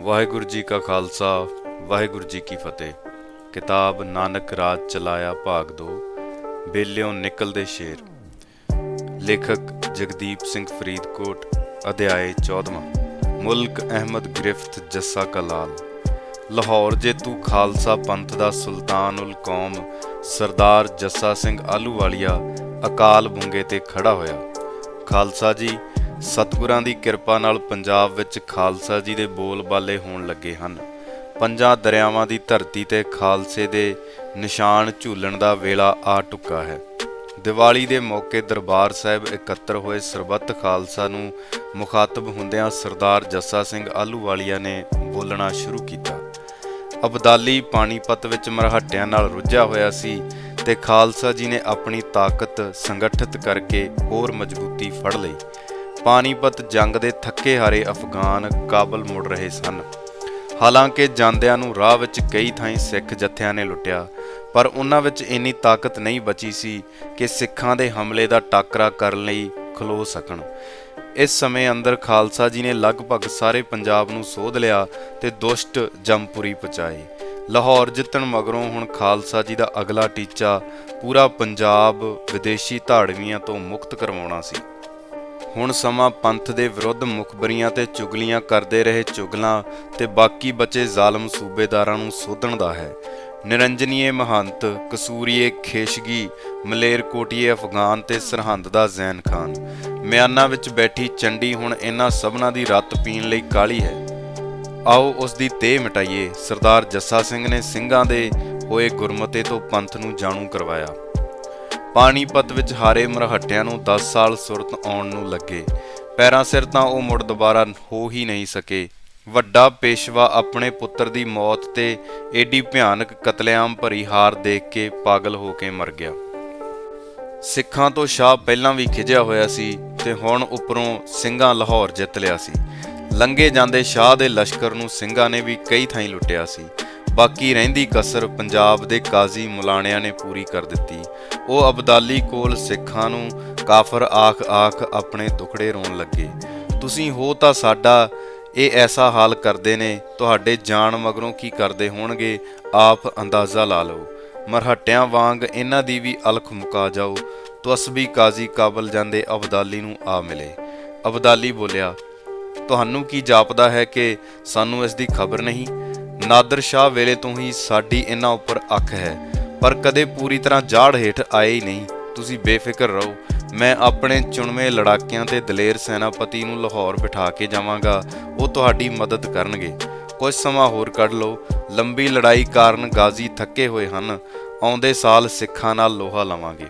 ਵਾਹਿਗੁਰੂ ਜੀ ਕਾ ਖਾਲਸਾ, ਵਾਹਿਗੁਰੂ ਜੀ ਕੀ ਫਤਿਹ। ਕਿਤਾਬ ਨਾਨਕ ਰਾਜ ਚਲਾਇਆ ਭਾਗ 2 ਬੇਲਿਓਂ ਨਿਕਲਦੇ ਸ਼ੇਰ। ਲੇਖਕ ਜਗਦੀਪ ਸਿੰਘ ਫਰੀਦਕੋਟ, ਅਧਿਆਏ 14ਵਾਂ ਮੁਲਕ ਅਹਿਮਦ ਗ੍ਰਿਫਤ ਜੱਸਾ ਕਲਾਲ ਲਾਹੌਰ ਜੇ ਤੂੰ ਖਾਲਸਾ ਪੰਥ ਦਾ ਸੁਲਤਾਨ ਉਲ ਕੌਮ, ਸਰਦਾਰ ਜੱਸਾ ਸਿੰਘ ਆਲੂਵਾਲੀਆ ਅਕਾਲ ਬੁੰਗੇ ਤੇ ਖੜਾ ਹੋਇਆ। ਖਾਲਸਾ ਜੀ ਸਤਿਗੁਰਾਂ ਦੀ ਕਿਰਪਾ ਨਾਲ ਪੰਜਾਬ ਵਿੱਚ ਖਾਲਸਾ ਜੀ ਦੇ ਬੋਲ ਬਾਲੇ ਹੋਣ ਲੱਗੇ ਹਨ। ਪੰਜਾਂ ਦਰਿਆਵਾਂ ਦੀ ਧਰਤੀ ਤੇ ਖਾਲਸੇ ਦੇ ਨਿਸ਼ਾਨ ਝੂਲਣ ਦਾ ਵੇਲਾ ਆ ਟੁੱਕਾ ਹੈ। ਦੀਵਾਲੀ ਦੇ ਮੌਕੇ ਦਰਬਾਰ ਸਾਹਿਬ ਇਕੱਤਰ ਹੋਏ ਸਰਬੱਤ ਖਾਲਸਾ ਨੂੰ ਮੁਖਾਤਬ ਹੁੰਦਿਆਂ ਸਰਦਾਰ ਜੱਸਾ ਸਿੰਘ ਆਲੂਵਾਲੀਆ ਨੇ ਬੋਲਣਾ ਸ਼ੁਰੂ ਕੀਤਾ। ਅਬਦਾਲੀ ਪਾਣੀਪਤ ਵਿੱਚ ਮਰਹੱਟਿਆਂ ਨਾਲ ਰੁੱਝਿਆ ਹੋਇਆ ਸੀ ਤੇ ਖਾਲਸਾ ਜੀ ਨੇ ਆਪਣੀ ਤਾਕਤ ਸੰਗਠਿਤ ਕਰਕੇ ਹੋਰ ਮਜ਼ਬੂਤੀ ਫੜ ਲਈ। ਪਾਣੀਪਤ ਜੰਗ ਦੇ ਥੱਕੇ ਹਾਰੇ ਅਫਗਾਨ ਕਾਬਲ ਮੁੜ ਰਹੇ ਸਨ। ਹਾਲਾਂਕਿ ਜਾਂਦਿਆਂ ਨੂੰ ਰਾਹ ਵਿੱਚ ਕਈ ਥਾਈਂ ਸਿੱਖ ਜਥਿਆਂ ਨੇ ਲੁੱਟਿਆ, ਪਰ ਉਹਨਾਂ ਵਿੱਚ ਇੰਨੀ ਤਾਕਤ ਨਹੀਂ ਬਚੀ ਸੀ ਕਿ ਸਿੱਖਾਂ ਦੇ ਹਮਲੇ ਦਾ ਟਾਕਰਾ ਕਰਨ ਲਈ ਖਲੋ ਸਕਣ। ਇਸ ਸਮੇਂ ਅੰਦਰ ਖਾਲਸਾ ਜੀ ਨੇ ਲਗਭਗ ਸਾਰੇ ਪੰਜਾਬ ਨੂੰ ਸੋਧ ਲਿਆ ਤੇ ਦੁਸ਼ਟ ਜੰਪੁਰੀ ਪਚਾਏ ਲਾਹੌਰ ਜਿੱਤਣ ਮਗਰੋਂ ਹੁਣ ਖਾਲਸਾ ਜੀ ਦਾ ਅਗਲਾ ਟੀਚਾ ਪੂਰਾ ਪੰਜਾਬ ਵਿਦੇਸ਼ੀ ਧਾੜਵੀਆਂ ਤੋਂ ਮੁਕਤ ਕਰਵਾਉਣਾ ਸੀ। ਹੁਣ ਸਮਾਂ ਪੰਥ ਦੇ ਵਿਰੁੱਧ ਮੁਖਬਰੀਆਂ ਤੇ ਚੁਗਲੀਆਂ ਕਰਦੇ ਰਹੇ ਚੁਗਲਾਂ ਤੇ ਬਾਕੀ ਬਚੇ ਜ਼ਾਲਮ ਸੂਬੇਦਾਰਾਂ ਨੂੰ ਸੋਧਣ ਦਾ ਹੈ। ਨਿਰੰਜਨੀਏ ਮਹੰਤ, ਕਸੂਰੀਏ ਖੇਸ਼ਗੀ ਮਲੇਰਕੋਟੀਏ ਅਫਗਾਨ ਤੇ ਸਰਹੰਦ ਦਾ ਜ਼ੈਨ ਖਾਨ। ਮਿਆਨਾ ਵਿੱਚ ਬੈਠੀ ਚੰਡੀ ਹੁਣ ਇਹਨਾਂ ਸਭਨਾਂ ਦੀ ਰੱਤ ਪੀਣ ਲਈ ਕਾਲੀ ਹੈ। ਆਓ ਉਸ ਦੀ ਤੇਹ ਮਿਟਾਈਏ। ਸਰਦਾਰ ਜੱਸਾ ਸਿੰਘ ਨੇ ਸਿੰਘਾਂ ਦੇ ਹੋਏ ਗੁਰਮਤੇ ਤੋਂ ਪੰਥ ਨੂੰ ਜਾਣੂ ਕਰਵਾਇਆ। ਪਾਣੀਪਤ ਵਿੱਚ ਹਾਰੇ ਮਰਹੱਟਿਆਂ ਨੂੰ 10 ਸਾਲ ਸੁਰਤ ਆਉਣ ਨੂੰ ਲੱਗੇ। ਪੈਰਾਂ ਸਿਰ ਤਾਂ ਉਹ ਮੁੜ ਦੁਬਾਰਾ ਹੋ ਹੀ ਨਹੀਂ ਸਕੇ। ਵੱਡਾ ਪੇਸ਼ਵਾ ਆਪਣੇ ਪੁੱਤਰ ਦੀ ਮੌਤ ਤੇ ਏਡੀ ਭਿਆਨਕ ਕਤਲੇਆਮ ਭਰੀ ਹਾਰ ਦੇਖ ਕੇ ਪਾਗਲ ਹੋ ਕੇ ਮਰ ਗਿਆ। ਸਿੱਖਾਂ ਤੋਂ ਸ਼ਾਹ ਪਹਿਲਾਂ ਵੀ ਖਿਜਿਆ ਹੋਇਆ ਸੀ ਤੇ ਹੁਣ ਉੱਪਰੋਂ ਸਿੰਘਾਂ ਲਾਹੌਰ ਜਿੱਤ ਲਿਆ ਸੀ। ਲੰਗੇ ਜਾਂਦੇ ਸ਼ਾਹ ਦੇ ਲਸ਼ਕਰ ਨੂੰ ਸਿੰਘਾਂ ਨੇ ਵੀ ਕਈ ਥਾਈਂ ਲੁੱਟਿਆ ਸੀ। ਬਾਕੀ ਰਹਿੰਦੀ ਕਸਰ ਪੰਜਾਬ ਦੇ ਕਾਜ਼ੀ ਮੁਲਾਣਿਆਂ ਨੇ ਪੂਰੀ ਕਰ ਦਿੱਤੀ। ਉਹ ਅਬਦਾਲੀ ਕੋਲ ਸਿੱਖਾਂ ਨੂੰ ਕਾਫਰ ਆਖ ਆਖ ਆਪਣੇ ਟੁਕੜੇ ਰੋਣ ਲੱਗੇ। ਤੁਸੀਂ ਹੋ ਤਾਂ ਸਾਡਾ, ਇਹ ਐਸਾ ਹਾਲ ਕਰਦੇ ਨੇ, ਤੁਹਾਡੇ ਜਾਣ ਮਗਰੋਂ ਕੀ ਕਰਦੇ ਹੋਣਗੇ, ਆਪ ਅੰਦਾਜ਼ਾ ਲਾ ਲਓ। ਮਰਹੱਟਿਆਂ ਵਾਂਗ ਇਹਨਾਂ ਦੀ ਵੀ ਅਲਖ ਮੁਕਾ ਜਾਓ ਤਵਸਬੀ ਕਾਜ਼ੀ ਕਾਬਲ ਜਾਂਦੇ ਅਬਦਾਲੀ ਨੂੰ ਆ ਮਿਲੇ। ਅਬਦਾਲੀ ਬੋਲਿਆ, ਤੁਹਾਨੂੰ ਕੀ ਜਾਪਦਾ ਹੈ ਕਿ ਸਾਨੂੰ ਇਸ ਦੀ ਖਬਰ ਨਹੀਂ? ਨਾਦਰ ਸ਼ਾਹ ਵੇਲੇ ਤੋਂ ਹੀ ਸਾਡੀ ਇਹਨਾਂ ਉੱਪਰ ਅੱਖ ਹੈ, ਪਰ ਕਦੇ ਪੂਰੀ ਤਰ੍ਹਾਂ ਜਾੜ ਹੇਠ ਆਏ ਹੀ ਨਹੀਂ। ਤੁਸੀਂ ਬੇਫਿਕਰ ਰਹੋ, ਮੈਂ ਆਪਣੇ ਚੁਣਵੇਂ ਲੜਾਕਿਆਂ ਤੇ ਦਲੇਰ ਸੈਨਾਪਤੀ ਨੂੰ ਲਾਹੌਰ ਬਿਠਾ ਕੇ ਜਾਵਾਂਗਾ, ਉਹ ਤੁਹਾਡੀ ਮਦਦ ਕਰਨਗੇ। ਕੁਝ ਸਮਾਂ ਹੋਰ ਕੱਢ ਲਓ, ਲੰਬੀ ਲੜਾਈ ਕਾਰਨ ਗਾਜ਼ੀ ਥੱਕੇ ਹੋਏ ਹਨ, ਆਉਂਦੇ ਸਾਲ ਸਿੱਖਾਂ ਨਾਲ ਲੋਹਾ ਲਵਾਂਗੇ।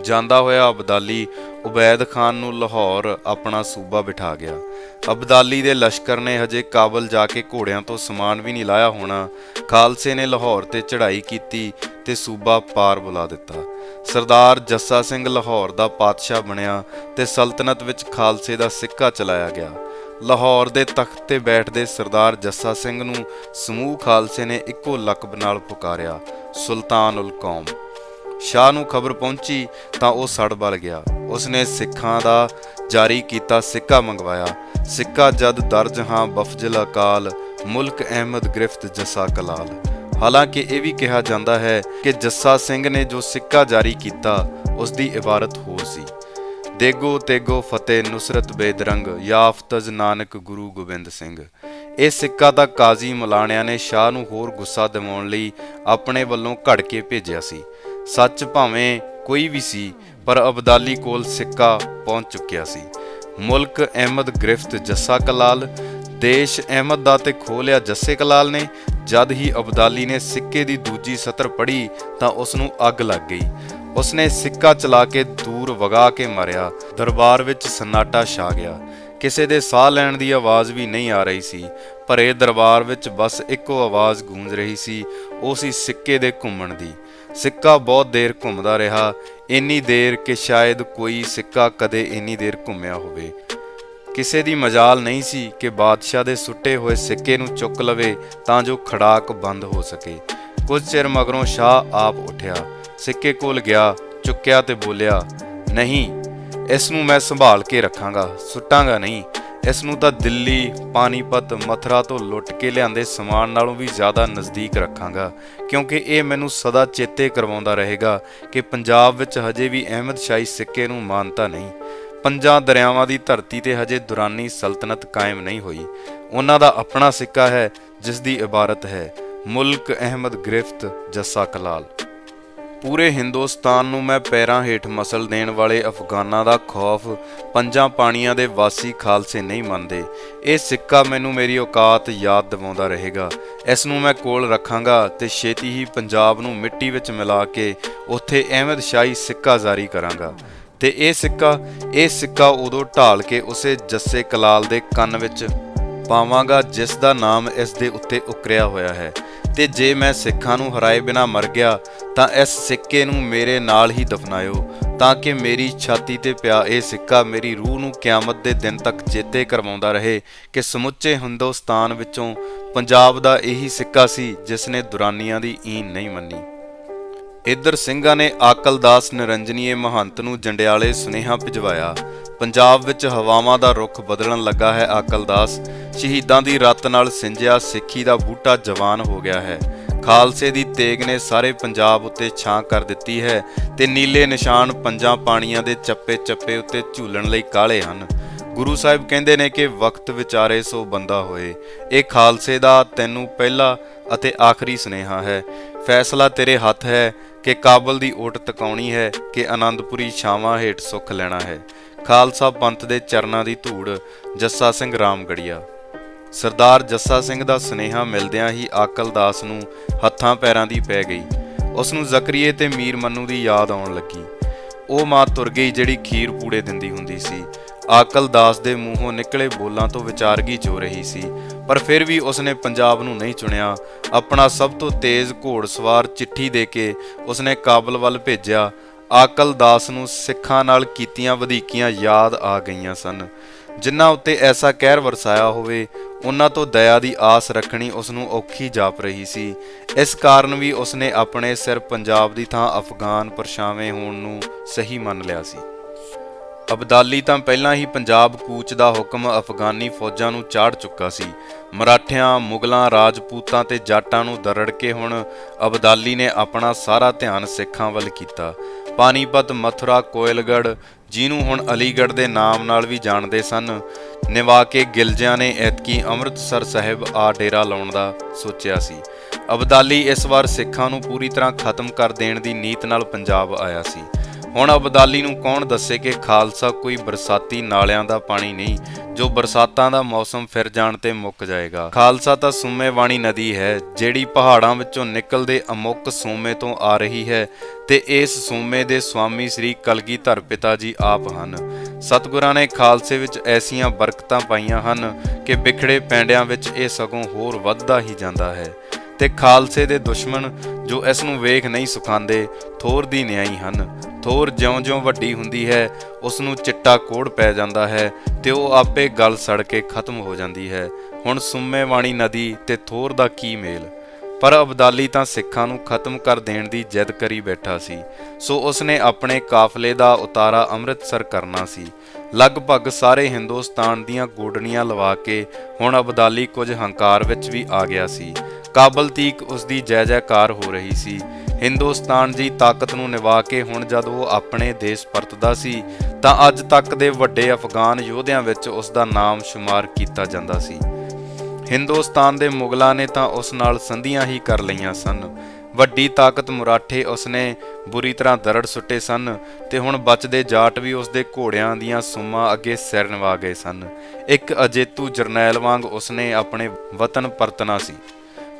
ਜਾਂਦਾ ਹੋਇਆ ਅਬਦਾਲੀ ਉਬੈਦ ਖਾਨ ਨੂੰ ਲਾਹੌਰ ਆਪਣਾ ਸੂਬਾ ਬਿਠਾ ਗਿਆ। ਅਬਦਾਲੀ ਦੇ ਲਸ਼ਕਰ ਨੇ ਹਜੇ ਕਾਬਲ ਜਾ ਕੇ ਘੋੜਿਆਂ ਤੋਂ ਸਮਾਨ ਵੀ ਨਹੀਂ ਲਾਇਆ ਹੋਣਾ। ਖਾਲਸੇ ਨੇ ਲਾਹੌਰ ਤੇ ਚੜ੍ਹਾਈ ਕੀਤੀ ਤੇ ਸੂਬਾ ਪਾਰ ਬੁਲਾ ਦਿੱਤਾ। ਸਰਦਾਰ ਜੱਸਾ ਸਿੰਘ ਲਾਹੌਰ ਦਾ ਪਾਤਸ਼ਾਹ ਬਣਿਆ ਤੇ ਸਲਤਨਤ ਵਿੱਚ ਖਾਲਸੇ ਦਾ ਸਿੱਕਾ ਚਲਾਇਆ ਗਿਆ। ਲਾਹੌਰ ਦੇ ਤਖਤ ਤੇ ਬੈਠਦੇ ਸਰਦਾਰ ਜੱਸਾ ਸਿੰਘ ਨੂੰ ਸਮੂਹ ਖਾਲਸੇ ਨੇ ਇੱਕੋ ਲਕਬ ਨਾਲ ਪੁਕਾਰਿਆ, ਸੁਲਤਾਨ ਉਲ ਕੌਮ। ਸ਼ਾਹ ਨੂੰ ਖਬਰ ਪਹੁੰਚੀ ਤਾਂ ਉਹ ਸੜ ਬਲ ਗਿਆ। ਉਸਨੇ ਸਿੱਖਾਂ ਦਾ ਜਾਰੀ ਕੀਤਾ ਸਿੱਕਾ ਮੰਗਵਾਇਆ। ਸਿੱਕਾ ਜਦ ਦਰਜ ਹਾਂ ਬਫਜਲ ਅਕਾਲ, ਮੁਲਕ ਅਹਿਮਦ ਗ੍ਰਿਫਤ ਜੱਸਾ ਕਲਾਲ। ਹਾਲਾਂਕਿ ਇਹ ਵੀ ਕਿਹਾ ਜਾਂਦਾ ਹੈ ਕਿ ਜੱਸਾ ਸਿੰਘ ਨੇ ਜੋ ਸਿੱਕਾ ਜਾਰੀ ਕੀਤਾ ਉਸ ਦੀ ਇਬਾਰਤ ਹੋ ਸੀ। ਦੇਗੋ ਤੇਗੋ ਫਤਿਹ ਨੁਸਰਤ ਬੇਦਰੰਗ, ਯਾਫਤਜ ਨਾਨਕ ਗੁਰੂ ਗੋਬਿੰਦ ਸਿੰਘ। ਇਹ ਸਿੱਕਾ ਤਾਂ ਕਾਜ਼ੀ ਮਲਾਣਿਆਂ ਨੇ ਸ਼ਾਹ ਨੂੰ ਹੋਰ ਗੁੱਸਾ ਦਿਵਾਉਣ ਲਈ ਆਪਣੇ ਵੱਲੋਂ ਘੜ ਕੇ ਭੇਜਿਆ ਸੀ। ਸੱਚ ਭਾਵੇਂ ਕੋਈ ਵੀ ਸੀ, ਪਰ ਅਬਦਾਲੀ ਕੋਲ ਸਿੱਕਾ ਪਹੁੰਚ ਚੁੱਕਿਆ ਸੀ। ਮੁਲਕ ਅਹਿਮਦ ਗ੍ਰਿਫਤ ਜੱਸਾ ਕਲਾਲ, ਦੇਸ਼ ਅਹਿਮਦ ਦਾ ਤੇ ਖੋਹ ਲਿਆ ਜੱਸੇ ਕਲਾਲ ਨੇ। ਜਦ ਹੀ ਅਬਦਾਲੀ ਨੇ ਸਿੱਕੇ ਦੀ ਦੂਜੀ ਸਤਰ ਪੜ੍ਹੀ, ਤਾਂ ਉਸ ਨੂੰ ਅੱਗ ਲੱਗ ਗਈ। ਉਸਨੇ ਸਿੱਕਾ ਚਲਾ ਕੇ ਦੂਰ ਵਗਾ ਕੇ ਮਾਰਿਆ। ਦਰਬਾਰ ਵਿੱਚ ਸਨਾਟਾ ਛਾ ਗਿਆ। ਕਿਸੇ ਦੇ ਸਾਹ ਲੈਣ ਦੀ ਆਵਾਜ਼ ਵੀ ਨਹੀਂ ਆ ਰਹੀ ਸੀ। ਭਰੇ ਦਰਬਾਰ ਵਿੱਚ ਬਸ ਇੱਕੋ ਆਵਾਜ਼ ਗੂੰਜ ਰਹੀ ਸੀ, ਉਹ ਸੀ ਸਿੱਕੇ ਦੇ ਘੁੰਮਣ ਦੀ। ਸਿੱਕਾ ਬਹੁਤ ਦੇਰ ਘੁੰਮਦਾ ਰਿਹਾ, ਇੰਨੀ ਦੇਰ ਕਿ ਸ਼ਾਇਦ ਕੋਈ ਸਿੱਕਾ ਕਦੇ ਇੰਨੀ ਦੇਰ ਘੁੰਮਿਆ ਹੋਵੇ। ਕਿਸੇ ਦੀ ਮਜਾਲ ਨਹੀਂ ਸੀ ਕਿ ਬਾਦਸ਼ਾਹ ਦੇ ਸੁੱਟੇ ਹੋਏ ਸਿੱਕੇ ਨੂੰ ਚੁੱਕ ਲਵੇ ਤਾਂ ਜੋ ਖੜਾਕ ਬੰਦ ਹੋ ਸਕੇ। ਕੁਝ ਚਿਰ ਮਗਰੋਂ ਸ਼ਾਹ ਆਪ ਉੱਠਿਆ, ਸਿੱਕੇ ਕੋਲ ਗਿਆ, ਚੁੱਕਿਆ ਤੇ ਬੋਲਿਆ, ਨਹੀਂ, ਇਸ ਨੂੰ ਮੈਂ ਸੰਭਾਲ ਕੇ ਰੱਖਾਂਗਾ, ਸੁੱਟਾਂਗਾ ਨਹੀਂ। ਇਸ ਨੂੰ ਤਾਂ ਦਿੱਲੀ ਪਾਨੀਪਤ ਮਥਰਾ ਤੋਂ ਲੁੱਟ ਕੇ ਲਿਆਂਦੇ ਸਮਾਨ ਨਾਲੋਂ ਵੀ ਜ਼ਿਆਦਾ ਨਜ਼ਦੀਕ ਰੱਖਾਂਗਾ, ਕਿਉਂਕਿ ਇਹ ਮੈਨੂੰ ਸਦਾ ਚੇਤੇ ਕਰਵਾਉਂਦਾ ਰਹੇਗਾ ਕਿ ਪੰਜਾਬ ਵਿੱਚ ਹਜੇ ਵੀ ਅਹਿਮਦ ਸ਼ਾਹੀ ਸਿੱਕੇ ਨੂੰ ਮਾਨਤਾ ਨਹੀਂ। ਪੰਜਾਂ ਦਰਿਆਵਾਂ ਦੀ ਧਰਤੀ ਤੇ ਹਜੇ ਦੁਰਾਨੀ ਸਲਤਨਤ ਕਾਇਮ ਨਹੀਂ ਹੋਈ। ਉਹਨਾਂ ਦਾ ਆਪਣਾ ਸਿੱਕਾ ਹੈ, ਜਿਸ ਦੀ ਇਬਾਰਤ ਹੈ, ਮੁਲਕ ਅਹਿਮਦ ਗ੍ਰਿਫਤ ਜੱਸਾ ਕਲਾਲ। ਪੂਰੇ ਹਿੰਦੁਸਤਾਨ ਨੂੰ ਮੈਂ ਪੈਰਾਂ ਹੇਠ ਮਸਲ ਦੇਣ ਵਾਲੇ ਅਫਗਾਨਾਂ ਦਾ ਖੌਫ ਪੰਜਾਂ ਪਾਣੀਆਂ ਦੇ ਵਾਸੀ ਖਾਲਸੇ ਨਹੀਂ ਮੰਨਦੇ। ਇਹ ਸਿੱਕਾ ਮੈਨੂੰ ਮੇਰੀ ਔਕਾਤ ਯਾਦ ਦਿਵਾਉਂਦਾ ਰਹੇਗਾ। ਇਸ ਨੂੰ ਮੈਂ ਕੋਲ ਰੱਖਾਂਗਾ ਤੇ ਛੇਤੀ ਹੀ ਪੰਜਾਬ ਨੂੰ ਮਿੱਟੀ ਵਿੱਚ ਮਿਲਾ ਕੇ ਉੱਥੇ ਅਹਿਮਦ ਸ਼ਾਹੀ ਸਿੱਕਾ ਜਾਰੀ ਕਰਾਂਗਾ। ਤੇ ਇਹ ਸਿੱਕਾ ਇਹ ਸਿੱਕਾ ਉਦੋਂ ਢਾਲ ਕੇ ਉਸੇ ਜੱਸੇ ਕਲਾਲ ਦੇ ਕੰਨ ਵਿੱਚ ਪਾਵਾਂਗਾ ਜਿਸ ਦਾ ਨਾਮ ਇਸ ਦੇ ਉੱਤੇ ਉਕਰਿਆ ਹੋਇਆ ਹੈ। ਤੇ ਜੇ ਮੈਂ ਸਿੱਖਾਂ ਨੂੰ ਹਰਾਏ ਬਿਨਾ ਮਰ ਗਿਆ, ਤਾਂ ਇਸ ਸਿੱਕੇ ਨੂੰ ਮੇਰੇ ਨਾਲ ਹੀ ਦਫਨਾਇਓ, ਤਾਂ ਕਿ ਮੇਰੀ ਛਾਤੀ ਤੇ ਪਿਆ ਇਹ ਸਿੱਕਾ ਮੇਰੀ ਰੂਹ ਨੂੰ ਕਿਆਮਤ ਦੇ ਦਿਨ ਤੱਕ ਚੇਤੇ ਕਰਵਾਉਂਦਾ ਰਹੇ ਕਿ ਸਮੁੱਚੇ ਹਿੰਦੁਸਤਾਨ ਵਿੱਚੋਂ ਪੰਜਾਬ ਦਾ ਇਹੀ ਸਿੱਕਾ ਸੀ ਜਿਸ ਨੇ ਦੁਰਾਨੀਆਂ ਦੀ ਈਨ ਨਹੀਂ ਮੰਨੀ। ਇੱਧਰ ਸਿੰਘਾਂ ਨੇ ਆਕਲਦਾਸ ਨਿਰੰਜਨੀਏ ਮਹੰਤ ਨੂੰ ਜੰਡਿਆਲੇ ਸੁਨੇਹਾ ਭਿਜਵਾਇਆ ਪੰਜਾਬ ਵਿੱਚ ਹਵਾਵਾਂ ਦਾ ਰੁਖ ਬਦਲਣ ਲੱਗਾ ਹੈ ਆਕਲਦਾਸ ਸ਼ਹੀਦਾਂ ਦੀ ਰਤ ਨਾਲ ਸਿੰਜਿਆ ਸਿੱਖੀ ਦਾ ਬੂਟਾ ਜਵਾਨ ਹੋ ਗਿਆ ਹੈ। ਖਾਲਸੇ ਦੀ ਤੇਗ ਨੇ ਸਾਰੇ ਪੰਜਾਬ ਉੱਤੇ ਛਾਂ ਕਰ ਦਿੱਤੀ ਹੈ ਤੇ ਨੀਲੇ ਨਿਸ਼ਾਨ ਪੰਜਾਂ ਪਾਣੀਆਂ ਦੇ ਚੱਪੇ ਚੱਪੇ ਉੱਤੇ ਝੂਲਣ ਲਈ ਕਾਲੇ ਹਨ। ਗੁਰੂ ਸਾਹਿਬ ਕਹਿੰਦੇ ਨੇ ਕਿ ਵਕਤ ਵਿਚਾਰੇ ਸੋ ਬੰਦਾ ਹੋਏ। ਇਹ ਖਾਲਸੇ ਦਾ ਤੈਨੂੰ ਪਹਿਲਾ ਅਤੇ ਆਖਰੀ ਸੁਨੇਹਾ ਹੈ। ਫੈਸਲਾ ਤੇਰੇ ਹੱਥ ਹੈ ਕਿ ਕਾਬਲ ਦੀ ਓਟ ਤਕਾਉਣੀ ਹੈ ਕਿ ਆਨੰਦਪੁਰੀ ਛਾਵਾਂ ਹੇਠ ਸੁੱਖ ਲੈਣਾ ਹੈ। ਖਾਲਸਾ ਪੰਥ ਦੇ ਚਰਨਾਂ ਦੀ ਧੂੜ, ਜੱਸਾ ਸਿੰਘ ਰਾਮਗੜੀਆ। ਸਰਦਾਰ ਜੱਸਾ ਸਿੰਘ ਦਾ ਸੁਨੇਹਾ ਮਿਲਦਿਆਂ ਹੀ ਆਕਲਦਾਸ ਨੂੰ ਹੱਥਾਂ ਪੈਰਾਂ ਦੀ ਪੈ ਗਈ। ਉਸ ਨੂੰ ਜ਼ਕਰੀਏ ਤੇ ਮੀਰ ਮੰਨੂ ਦੀ ਯਾਦ ਆਉਣ ਲੱਗੀ। ਉਹ ਮਾਂ ਤੁਰ ਗਈ ਜਿਹੜੀ ਖੀਰ ਪੂੜੇ ਦਿੰਦੀ ਹੁੰਦੀ ਸੀ। ਆਕਲ ਦਾਸ ਦੇ ਮੂੰਹੋਂ ਨਿਕਲੇ ਬੋਲਾਂ ਤੋਂ ਵਿਚਾਰਗੀ ਚੋ ਰਹੀ ਸੀ। ਪਰ ਫਿਰ ਵੀ ਉਸਨੇ ਪੰਜਾਬ ਨੂੰ ਨਹੀਂ ਚੁਣਿਆ। ਆਪਣਾ ਸਭ ਤੋਂ ਤੇਜ਼ ਘੋੜਸਵਾਰ ਚਿੱਠੀ ਦੇ ਕੇ ਉਸਨੇ ਕਾਬਲ ਵੱਲ ਭੇਜਿਆ। ਆਕਲ ਦਾਸ ਨੂੰ ਸਿੱਖਾਂ ਨਾਲ ਕੀਤੀਆਂ ਵਧੀਕੀਆਂ ਯਾਦ ਆ ਗਈਆਂ ਸਨ। ਜਿਨ੍ਹਾਂ ਉੱਤੇ ਐਸਾ ਕਹਿਰ ਵਰਸਾਇਆ ਹੋਵੇ, ਉਹਨਾਂ ਤੋਂ ਦਇਆ ਦੀ ਆਸ ਰੱਖਣੀ ਉਸ ਨੂੰ ਔਖੀ ਜਾਪ ਰਹੀ ਸੀ। ਇਸ ਕਾਰਨ ਵੀ ਉਸਨੇ ਆਪਣੇ ਸਿਰ ਪੰਜਾਬ ਦੀ ਥਾਂ ਅਫਗਾਨ ਪਰਛਾਵੇਂ ਹੋਣ ਨੂੰ ਸਹੀ ਮੰਨ ਲਿਆ ਸੀ। ਅਬਦਾਲੀ ਤਾਂ ਪਹਿਲਾਂ ਹੀ ਪੰਜਾਬ ਕੂਚ ਦਾ ਹੁਕਮ ਅਫਗਾਨੀ ਫੌਜਾਂ ਨੂੰ ਚਾੜ ਚੁੱਕਾ ਸੀ। ਮਰਾਠਿਆਂ, ਮੁਗਲਾਂ, ਰਾਜਪੂਤਾਂ ਤੇ ਜਾਟਾਂ ਨੂੰ ਦਰੜ ਕੇ ਹੁਣ ਅਬਦਾਲੀ ਨੇ ਆਪਣਾ ਸਾਰਾ ਧਿਆਨ ਸਿੱਖਾਂ ਵੱਲ ਕੀਤਾ। ਪਾਨੀਪਤ ਮਥੁਰਾ ਕੋਇਲਗੜ, ਜਿਹਨੂੰ ਹੁਣ ਅਲੀਗੜ੍ਹ ਦੇ ਨਾਮ ਨਾਲ ਵੀ ਜਾਣਦੇ ਸਨ, ਨਿਵਾ ਕੇ ਗਿਲਜਿਆਂ ਨੇ ਐਤਕੀ ਅੰਮ੍ਰਿਤਸਰ ਸਾਹਿਬ ਆ ਡੇਰਾ ਲਾਉਣ ਦਾ ਸੋਚਿਆ ਸੀ। ਅਬਦਾਲੀ ਇਸ ਵਾਰ ਸਿੱਖਾਂ ਨੂੰ ਪੂਰੀ ਤਰ੍ਹਾਂ ਖਤਮ ਕਰ ਦੇਣ ਦੀ ਨੀਤ ਨਾਲ ਪੰਜਾਬ ਆਇਆ ਸੀ। ਹੁਣ ਅਬਦਾਲੀ ਨੂੰ ਕੌਣ ਦੱਸੇ ਕਿ ਖਾਲਸਾ ਕੋਈ ਬਰਸਾਤੀ ਨਾਲਿਆਂ ਦਾ ਪਾਣੀ ਨਹੀਂ, ਜੋ ਬਰਸਾਤਾਂ ਦਾ ਮੌਸਮ ਫਿਰ ਜਾਣ ਤੇ ਮੁੱਕ ਜਾਏਗਾ। ਖਾਲਸਾ ਤਾਂ ਸੂਮੇਵਾਣੀ ਨਦੀ ਹੈ, ਜਿਹੜੀ ਪਹਾੜਾਂ ਵਿੱਚੋਂ ਨਿਕਲਦੇ ਅਮੁੱਕ ਸੂਮੇ ਤੋਂ ਆ ਰਹੀ ਹੈ ਤੇ ਇਸ ਸੂਮੇ ਦੇ ਸਵਾਮੀ ਸ੍ਰੀ ਕਲਗੀਧਰ ਪਿਤਾ ਜੀ ਆਪ ਹਨ। ਸਤਿਗੁਰਾਂ ਨੇ ਖਾਲਸੇ ਵਿੱਚ ਐਸੀਆਂ ਬਰਕਤਾਂ ਪਾਈਆਂ ਹਨ ਕਿ ਵਿਖੜੇ ਪੈਂਡਿਆਂ ਵਿੱਚ ਇਹ ਸਗੋਂ ਹੋਰ ਵੱਧਦਾ ਹੀ ਜਾਂਦਾ ਹੈ। ਤੇ ਖਾਲਸੇ ਦੇ ਦੁਸ਼ਮਣ ਜੋ ਇਸ ਨੂੰ ਵੇਖ ਨਹੀਂ ਸੁਖਾਂਦੇ, ਥੋਰ ਦੀ ਨਿਆਈ ਹਨ। ਥੋਰ ਜਿਉਂ-ਜਿਉਂ ਵੱਡੀ ਹੁੰਦੀ ਹੈ ਉਸ ਨੂੰ ਚਿੱਟਾ ਕੋੜ ਪੈ ਜਾਂਦਾ ਹੈ ਤੇ ਉਹ ਆਪੇ ਗਲ ਸੜ ਕੇ ਖਤਮ ਹੋ ਜਾਂਦੀ ਹੈ। ਹੁਣ ਸੁੰਮੇਵਾਣੀ ਨਦੀ ਤੇ ਥੋਰ ਦਾ ਕੀ ਮੇਲ? ਪਰ ਅਬਦਾਲੀ ਤਾਂ ਸਿੱਖਾਂ ਨੂੰ ਖਤਮ ਕਰ ਦੇਣ ਦੀ ਜਿੱਦ ਕਰੀ ਬੈਠਾ ਸੀ। ਸੋ ਉਸਨੇ ਆਪਣੇ ਕਾਫਲੇ ਦਾ ਉਤਾਰਾ ਅੰਮ੍ਰਿਤਸਰ ਕਰਨਾ ਸੀ। ਲਗਭਗ ਸਾਰੇ ਹਿੰਦੁਸਤਾਨ ਦੀਆਂ ਗੋਡਣੀਆਂ ਲਵਾ ਕੇ ਹੁਣ ਅਬਦਾਲੀ ਕੁਝ ਹੰਕਾਰ ਵਿੱਚ ਵੀ ਆ ਗਿਆ ਸੀ। ਕਾਬਲ ਤੀਕ ਉਸ ਦੀ ਜੈ ਜੈਕਾਰ ਹੋ ਰਹੀ ਸੀ। ਹਿੰਦੁਸਤਾਨ ਦੀ ਤਾਕਤ ਨੂੰ ਨਿਵਾ ਕੇ ਹੁਣ ਜਦ ਉਹ ਆਪਣੇ ਦੇਸ਼ ਪਰਤਦਾ ਸੀ, ਤਾਂ ਅੱਜ ਤੱਕ ਦੇ ਵੱਡੇ ਅਫਗਾਨ ਯੋਧਿਆਂ ਵਿੱਚ ਉਸ ਦਾ ਨਾਮ ਸ਼ੁਮਾਰ ਕੀਤਾ ਜਾਂਦਾ ਸੀ। ਹਿੰਦੁਸਤਾਨ ਦੇ ਮੁਗਲਾਂ ਨੇ ਤਾਂ ਉਸ ਨਾਲ ਸੰਧੀਆਂ ਹੀ ਕਰ ਲਈਆਂ ਸਨ। ਵੱਡੀ ਤਾਕਤ ਮੁਰਾਠੇ ਉਸਨੇ ਬੁਰੀ ਤਰ੍ਹਾਂ ਦਰੜ ਸੁੱਟੇ ਸਨ ਤੇ ਹੁਣ ਬਚਦੇ ਜਾਟ ਵੀ ਉਸਦੇ ਘੋੜਿਆਂ ਦੀਆਂ ਸੁਮਾਂ ਅੱਗੇ ਸਿਰ ਨਿਵਾ ਗਏ ਸਨ। ਇੱਕ ਅਜੇਤੂ ਜਰਨੈਲ ਵਾਂਗ ਉਸਨੇ ਆਪਣੇ ਵਤਨ ਪਰਤਣਾ ਸੀ।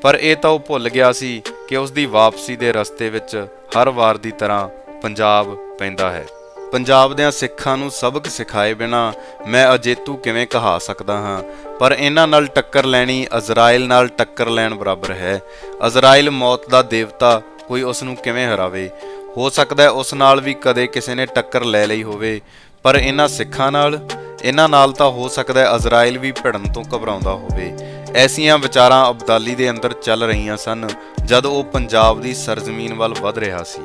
ਪਰ ਇਹ ਤਾਂ ਉਹ ਭੁੱਲ ਗਿਆ ਸੀ ਕਿ ਉਸ ਦੀ ਵਾਪਸੀ ਦੇ ਰਸਤੇ ਵਿੱਚ ਹਰ ਵਾਰ ਦੀ ਤਰ੍ਹਾਂ ਪੰਜਾਬ ਪੈਂਦਾ ਹੈ। ਪੰਜਾਬ ਦਿਆਂ ਸਿੱਖਾਂ ਨੂੰ ਸਬਕ ਸਿਖਾਏ ਬਿਨਾ ਮੈਂ ਅਜੇਤੂ ਕਿਵੇਂ ਕਹਾ ਸਕਦਾ ਹਾਂ? ਪਰ ਇਹਨਾਂ ਨਾਲ ਟੱਕਰ ਲੈਣੀ ਅਜ਼ਰਾਈਲ ਨਾਲ ਟੱਕਰ ਲੈਣ ਬਰਾਬਰ ਹੈ। ਅਜ਼ਰਾਈਲ ਮੌਤ ਦਾ ਦੇਵਤਾ, ਕੋਈ ਉਸ ਨੂੰ ਕਿਵੇਂ ਹਰਾਵੇ? ਹੋ ਸਕਦਾ ਹੈ ਉਸ ਨਾਲ ਵੀ ਕਦੇ ਕਿਸੇ ਨੇ ਟੱਕਰ ਲੈ ਲਈ ਹੋਵੇ, ਪਰ ਇਹਨਾਂ ਸਿੱਖਾਂ ਨਾਲ? ਇਹਨਾਂ ਨਾਲ ਤਾਂ ਹੋ ਸਕਦਾ ਹੈ ਅਜ਼ਰਾਇਲ ਵੀ ਭਿੜਨ ਤੋਂ ਘਬਰਾਉਂਦਾ ਹੋਵੇ। ਐਸੀਆਂ ਵਿਚਾਰਾਂ ਅਬਦਾਲੀ ਦੇ ਅੰਦਰ ਚੱਲ ਰਹੀਆਂ ਸਨ, ਜਦ ਉਹ ਪੰਜਾਬ ਦੀ ਸਰਜ਼ਮੀਨ ਵੱਲ ਵਧ ਰਿਹਾ ਸੀ।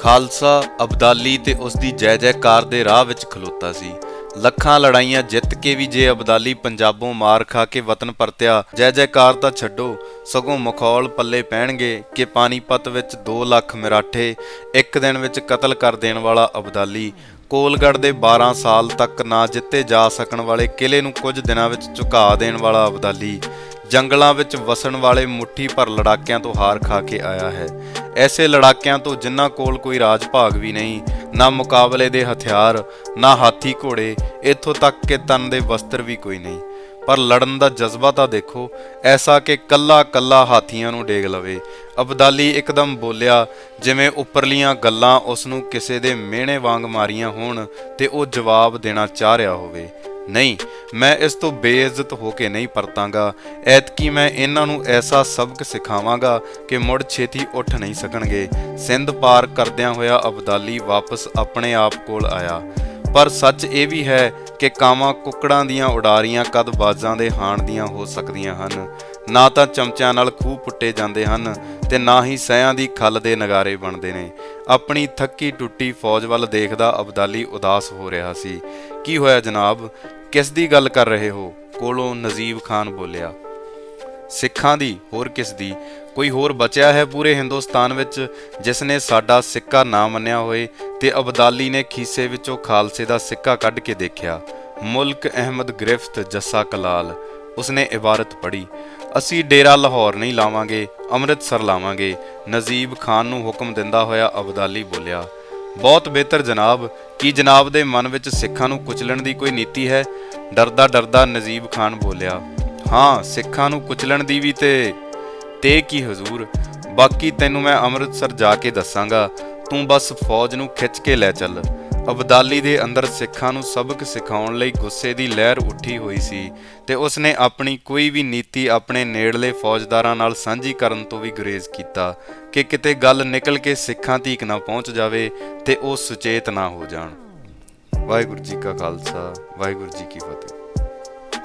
ਖਾਲਸਾ, ਅਬਦਾਲੀ ਤੇ ਉਸ ਦੀ ਜੈ ਜੈਕਾਰ ਦੇ ਰਾਹ ਵਿੱਚ ਖਲੋਤਾ ਸੀ। ਲੱਖਾਂ ਲੜਾਈਆਂ ਜਿੱਤ ਕੇ ਵੀ ਜੇ ਅਬਦਾਲੀ ਪੰਜਾਬੋਂ ਮਾਰ ਖਾ ਕੇ ਵਤਨ ਪਰਤਿਆ, ਜੈ ਜੈਕਾਰ ਤਾਂ ਛੱਡੋ, ਸਗੋਂ ਮਖੌਲ ਪੱਲੇ ਪੈਣਗੇ ਕਿ ਪਾਣੀਪਤ ਵਿੱਚ 2 ਲੱਖ ਮਰਾਠੇ ਇੱਕ ਦਿਨ ਵਿੱਚ ਕਤਲ ਕਰ ਦੇਣ ਵਾਲਾ ਅਬਦਾਲੀ। ਕੋਲਗੜ ਦੇ 12 ਸਾਲ ਤੱਕ ਨਾ ਜਿੱਤੇ ਜਾ ਸਕਣ ਵਾਲੇ ਕਿਲੇ ਨੂੰ ਕੁਝ ਦਿਨਾਂ ਵਿੱਚ ਝੁਕਾ ਦੇਣ ਵਾਲਾ ਅਬਦਾਲੀ। ਜੰਗਲਾਂ ਵਿੱਚ ਵਸਣ ਵਾਲੇ ਮੁੱਠੀ ਭਰ ਲੜਾਕਿਆਂ ਤੋਂ ਹਾਰ ਖਾ ਕੇ ਆਇਆ ਹੈ। ਐਸੇ ਲੜਾਕਿਆਂ ਤੋਂ ਜਿਨ੍ਹਾਂ ਕੋਲ ਕੋਈ ਰਾਜ ਭਾਗ ਵੀ ਨਹੀਂ, ਨਾ ਮੁਕਾਬਲੇ ਦੇ ਹਥਿਆਰ, ਨਾ ਹਾਥੀ ਘੋੜੇ, ਇੱਥੋਂ ਤੱਕ ਕਿ ਤਨ ਦੇ ਵਸਤਰ ਵੀ ਕੋਈ ਨਹੀਂ। ਪਰ ਲੜਨ ਦਾ ਜਜ਼ਬਾ ਤਾਂ ਦੇਖੋ, ਐਸਾ ਕਿ ਕੱਲਾ ਕੱਲਾ ਹਾਥੀਆਂ ਨੂੰ ਡੇਗ ਲਵੇ। ਅਬਦਾਲੀ ਇੱਕਦਮ ਬੋਲਿਆ, ਜਿਵੇਂ ਉੱਪਰਲੀਆਂ ਗੱਲਾਂ ਉਸ ਨੂੰ ਕਿਸੇ ਦੇ ਮਿਹਣੇ ਵਾਂਗ ਮਾਰੀਆਂ ਹੋਣ ਤੇ ਉਹ ਜਵਾਬ ਦੇਣਾ ਚਾਹ ਰਿਹਾ ਹੋਵੇ। ਨਹੀਂ, ਮੈਂ ਇਸ ਤੋਂ ਬੇਇੱਜ਼ਤ ਹੋ ਕੇ ਨਹੀਂ ਪਰਤਾਂਗਾ। ਐਤਕੀ ਮੈਂ ਇਹਨਾਂ ਨੂੰ ਐਸਾ ਸਬਕ ਸਿਖਾਵਾਂਗਾ ਕਿ ਮੁੜ ਛੇਤੀ ਉੱਠ ਨਹੀਂ ਸਕਣਗੇ। ਸਿੰਧ ਪਾਰ ਕਰਦਿਆਂ ਹੋਇਆ ਅਬਦਾਲੀ ਵਾਪਸ ਆਪਣੇ ਆਪ ਕੋਲ ਆਇਆ। ਪਰ ਸੱਚ ਇਹ ਵੀ ਹੈ ਕਿ ਕਾਵਾਂ ਕੁੱਕੜਾਂ ਦੀਆਂ ਉਡਾਰੀਆਂ ਕਦ ਬਾਜ਼ਾਂ ਦੇ ਹਾਣ ਦੀਆਂ ਹੋ ਸਕਦੀਆਂ ਹਨ। ਨਾ ਤਾਂ ਚਮਚਿਆਂ ਨਾਲ ਖੂਹ ਪੁੱਟੇ ਜਾਂਦੇ ਹਨ ਤੇ ਨਾ ਹੀ ਸਹਿਆਂ ਦੀ ਖੱਲ ਦੇ ਨਗਾਰੇ ਬਣਦੇ ਨੇ। ਆਪਣੀ ਥੱਕੀ ਟੁੱਟੀ ਫੌਜ ਵੱਲ ਦੇਖਦਾ ਅਬਦਾਲੀ ਉਦਾਸ ਹੋ ਰਿਹਾ ਸੀ। ਕੀ ਹੋਇਆ ਜਨਾਬ? ਕਿਸ ਦੀ ਗੱਲ ਕਰ ਰਹੇ ਹੋ? ਕੋਲੋਂ ਨਜ਼ੀਬ ਖਾਨ ਬੋਲਿਆ, ਸਿੱਖਾਂ ਦੀ, ਹੋਰ ਕਿਸ ਦੀ? ਕੋਈ ਹੋਰ ਬਚਿਆ ਹੈ ਪੂਰੇ ਹਿੰਦੁਸਤਾਨ ਵਿੱਚ ਜਿਸ ਨੇ ਸਾਡਾ ਸਿੱਕਾ ਨਾ ਮੰਨਿਆ ਹੋਏ ਤੇ ਅਬਦਾਲੀ ਨੇ ਖੀਸੇ ਵਿੱਚੋਂ ਖਾਲਸੇ ਦਾ ਸਿੱਕਾ ਕੱਢ ਕੇ ਦੇਖਿਆ? ਮੁਲਕ ਅਹਿਮਦ ਗ੍ਰਿਫਤ ਜੱਸਾ ਕਲਾਲ, ਉਸਨੇ ਇਬਾਰਤ ਪੜ੍ਹੀ, ਅਸੀਂ ਡੇਰਾ ਲਾਹੌਰ ਨਹੀਂ ਲਾਵਾਂਗੇ, ਅੰਮ੍ਰਿਤਸਰ ਲਾਵਾਂਗੇ, ਨਜ਼ੀਬ ਖਾਨ ਨੂੰ ਹੁਕਮ ਦਿੰਦਾ ਹੋਇਆ ਅਬਦਾਲੀ ਬੋਲਿਆ ਬਹੁਤ ਬਿਹਤਰ ਜਨਾਬ, ਕੀ ਜਨਾਬ ਦੇ ਮਨ ਵਿੱਚ ਸਿੱਖਾਂ ਨੂੰ ਕੁਚਲਣ ਦੀ ਕੋਈ ਨੀਤੀ ਹੈ? ਡਰਦਾ ਡਰਦਾ ਨਜ਼ੀਬ ਖਾਨ ਬੋਲਿਆ, ਹਾਂ, ਸਿੱਖਾਂ ਨੂੰ ਕੁਚਲਣ ਦੀ ਵੀ ਤੇ ਤੇ ਕੀ ਹਜ਼ੂਰ? ਬਾਕੀ ਤੈਨੂੰ ਮੈਂ ਅੰਮ੍ਰਿਤਸਰ ਜਾ ਕੇ ਦੱਸਾਂਗਾ, ਤੂੰ ਬਸ ਫੌਜ ਨੂੰ ਖਿੱਚ ਕੇ ਲੈ ਚੱਲ। ਅਬਦਾਲੀ ਦੇ ਅੰਦਰ ਸਿੱਖਾਂ ਨੂੰ ਸਬਕ ਸਿਖਾਉਣ ਲਈ ਗੁੱਸੇ ਦੀ ਲਹਿਰ ਉੱਠੀ ਹੋਈ ਸੀ ਤੇ ਉਸਨੇ ਆਪਣੀ ਕੋਈ ਵੀ ਨੀਤੀ ਆਪਣੇ ਨੇੜਲੇ ਫੌਜਦਾਰਾਂ ਨਾਲ ਸਾਂਝੀ ਕਰਨ ਤੋਂ ਵੀ ਗੁਰੇਜ਼ ਕੀਤਾ ਕਿ ਕਿਤੇ ਗੱਲ ਨਿਕਲ ਕੇ ਸਿੱਖਾਂ ਤੀਕ ਨਾ ਪਹੁੰਚ ਜਾਵੇ ਤੇ ਉਹ ਸੁਚੇਤ ਨਾ ਹੋ ਜਾਣ। ਵਾਹਿਗੁਰੂ ਜੀ ਕਾ ਖਾਲਸਾ, ਵਾਹਿਗੁਰੂ ਜੀ ਕੀ ਫਤਿਹ।